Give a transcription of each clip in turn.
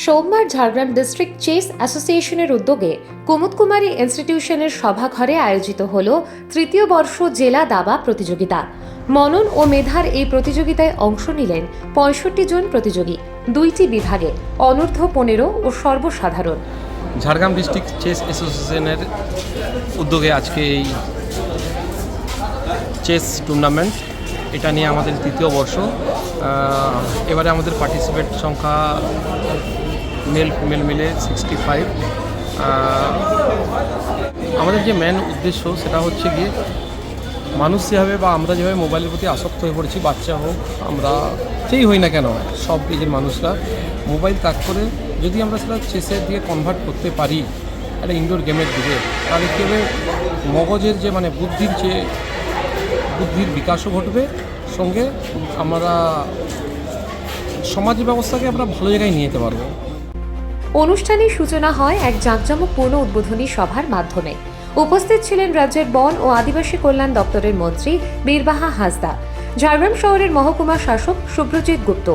সোমবার Jhargram district chess অ্যাসোসিয়েশনের উদ্যোগে কুমুদ কুমারী ইনস্টিটিউশনের সভাঘরে আয়োজিত হল তৃতীয় বর্ষ জেলা দাবা প্রতিযোগিতা। মনন ও মেধার এই প্রতিযোগিতায় অংশ নিলেন পঁয়ষট্টি জন প্রতিযোগী, দুইটি বিভাগে, অনূর্ধ্ব পনেরো ও সর্বসাধারণ। ঝাড়গ্রাম ডিস্ট্রিক্ট চেস অ্যাসোসিয়েশনের উদ্যোগে আজকে এই চেস টুর্নামেন্ট, এটা নিয়ে আমাদের তৃতীয় বর্ষ। এবারে আমাদের পার্টিসিপেট সংখ্যা মেল ফিমেল মিলে সিক্সটি ফাইভ আমাদের যে মেন উদ্দেশ্য সেটা হচ্ছে গিয়ে মানুষ যেভাবে বা আমরা যেভাবে মোবাইলের প্রতি আসক্ত হয়ে পড়েছি, বাচ্চা হোক, আমরা যেই হই না কেন, সব এজের মানুষরা মোবাইল ত্যাগ করে যদি আমরা সেটা চেসের দিয়ে কনভার্ট করতে পারি, একটা ইনডোর গেমের দিকে, তাহলে কী হবে? মগজের যে মানে বুদ্ধির যে বুদ্ধির বিকাশও ঘটবে, সঙ্গে আমরা সমাজ ব্যবস্থাকে আমরা ভালো জায়গায় নিয়ে যেতে পারব। অনুষ্ঠানের সূচনা হয় এক জাঁকজমকপূর্ণ উদ্বোধনী সভার মাধ্যমে। উপস্থিত ছিলেন রাজ্যের বন ও আদিবাসী কল্যাণ দপ্তরের মন্ত্রী বীরবাহা হাসদা, ঝাড়গ্রাম শহরের মহকুমা শাসক শুভ্রজিৎ গুপ্ত,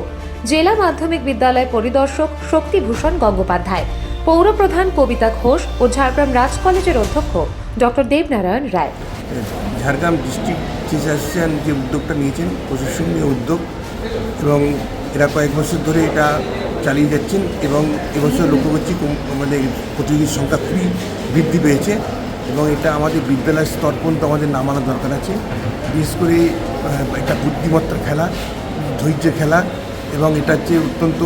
জেলা মাধ্যমিক বিদ্যালয় পরিদর্শক শক্তিভূষণ গঙ্গোপাধ্যায় পৌরপ্রধান কবিতা ঘোষ ও ঝাড়গ্রাম রাজ কলেজের অধ্যক্ষ doctor Debnarayan Roy. Jhargram district association যে উদ্যোগটা নিয়েছেন, প্রশাসনীয় উদ্যোগ এবং এরা কয়েক বছর ধরে এটা চালিয়ে যাচ্ছেন এবং এবছর লক্ষ্য করছি আমাদের প্রতিযোগীর সংখ্যা খুবই বৃদ্ধি পেয়েছে এবং এটা আমাদের বিদ্যালয় স্তর পর্যন্ত আমাদের নামানো দরকার আছে। বিশেষ করে একটা বুদ্ধিমত্তার খেলা ধৈর্যের খেলা এবং এটা হচ্ছে অত্যন্ত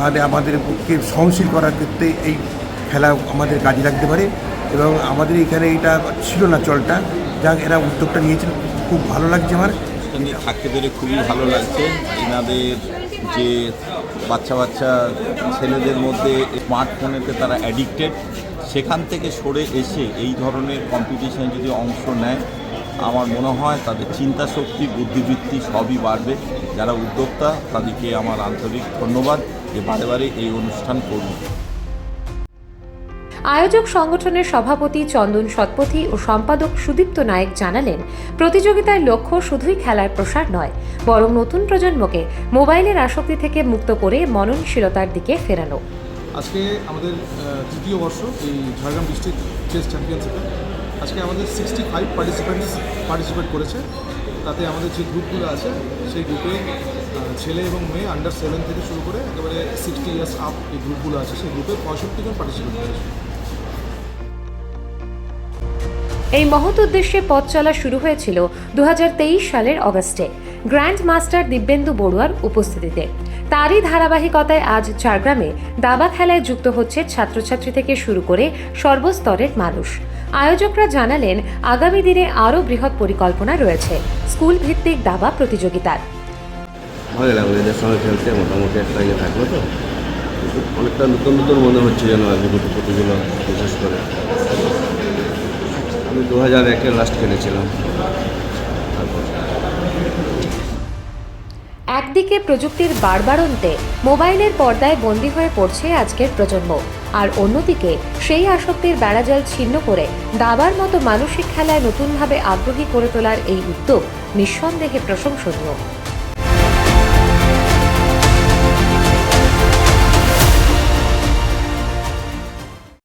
মানে আমাদের পক্ষে সহনশীল করার ক্ষেত্রে এই খেলা আমাদের কাজে লাগতে পারে এবং আমাদের এখানে এটা ছিল না চলটা। যা এরা উদ্যোগটা নিয়েছেন। খুব ভালো লাগছে আমার। এটা নিয়ে থাকতে পেরে খুবই ভালো লাগছে। এনাদের যে বাচ্চা বাচ্চা ছেলেদের মধ্যে স্মার্টফোনেতে তারা অ্যাডিক্টেড সেখান থেকে সরে এসে এই ধরনের কম্পিটিশানে যদি অংশ নেয়, আমার মনে হয় তাদের চিন্তা শক্তি, বুদ্ধিবৃত্তি সবই বাড়বে। যারা উদ্যোক্তা, তাদেরকে আমার আন্তরিক ধন্যবাদ যে বারে বারে এই অনুষ্ঠান করুন। আয়োজক সংগঠনের সভাপতি চন্দন শতপথী ও সম্পাদক সুদীপ্ত নায়েক জানালেন প্রতিযোগিতার লক্ষ্য শুধুই খেলার প্রসার নয়, বরং নতুন প্রজন্মকে মোবাইলের আসক্তি থেকে মুক্ত করে মননশীলতার দিকে ফেরানো। আজকে আমাদের তৃতীয় বর্ষ এই ঝাড়গ্রাম ডিস্ট্রিক্ট চেস চ্যাম্পিয়নশিপে। আজকে আমাদের সিক্সটি ফাইভ পার্টিসিপেন্টস পার্টিসিপেট করেছে। তাতে আমাদের যে গ্রুপগুলো আছে, সেই গ্রুপে ছেলে এবং মেয়ে আন্ডার সেভেন থেকে শুরু করে একেবারে সিক্সটি ইয়ার্স আপ এই গ্রুপগুলো আছে, সেই গ্রুপে পঁয়ষট্টি জন পার্টিসিপেট করেছে এই মহৎ উদ্দেশ্যে পথ চলা শুরু হয়েছিল দুহাজার তেইশ সালের অগস্টে। গ্র্যান্ড মাস্টার দিব্যেন্দু বড়ুয়ার উপস্থিতিতে। তারই ধারাবাহিকতায় আজ ঝাড়গ্রামে দাবা খেলায় যুক্ত হচ্ছে ছাত্রছাত্রী থেকে শুরু করে সর্বস্তরের মানুষ। আয়োজকরা জানালেন, আগামী দিনে আরও বৃহৎ পরিকল্পনা রয়েছে স্কুল ভিত্তিক দাবা প্রতিযোগিতার। ভালো লাগল এদের সঙ্গে খেলতে মোটামুটি একটা ইয়ে থাকল তো। অনেকটা নতুন নতুন মনে হচ্ছে যেন আজকে প্রতিগুলো বিশেষ করে। আমি দু হাজার একে লাস্ট খেলেছিলাম। একদিকে প্রযুক্তির বাড়বাড়ন্তে মোবাইলের পর্দায় বন্দী হয়ে পড়ছে আজকের প্রজন্ম, আর অন্যদিকে সেই আসক্তির বেড়াজাল ছিন্ন করে দাবার মতো মানসিক খেলায় নতুনভাবে আগ্রহী করে তোলার এই উদ্যোগ নিঃসন্দেহে প্রশংসনীয়।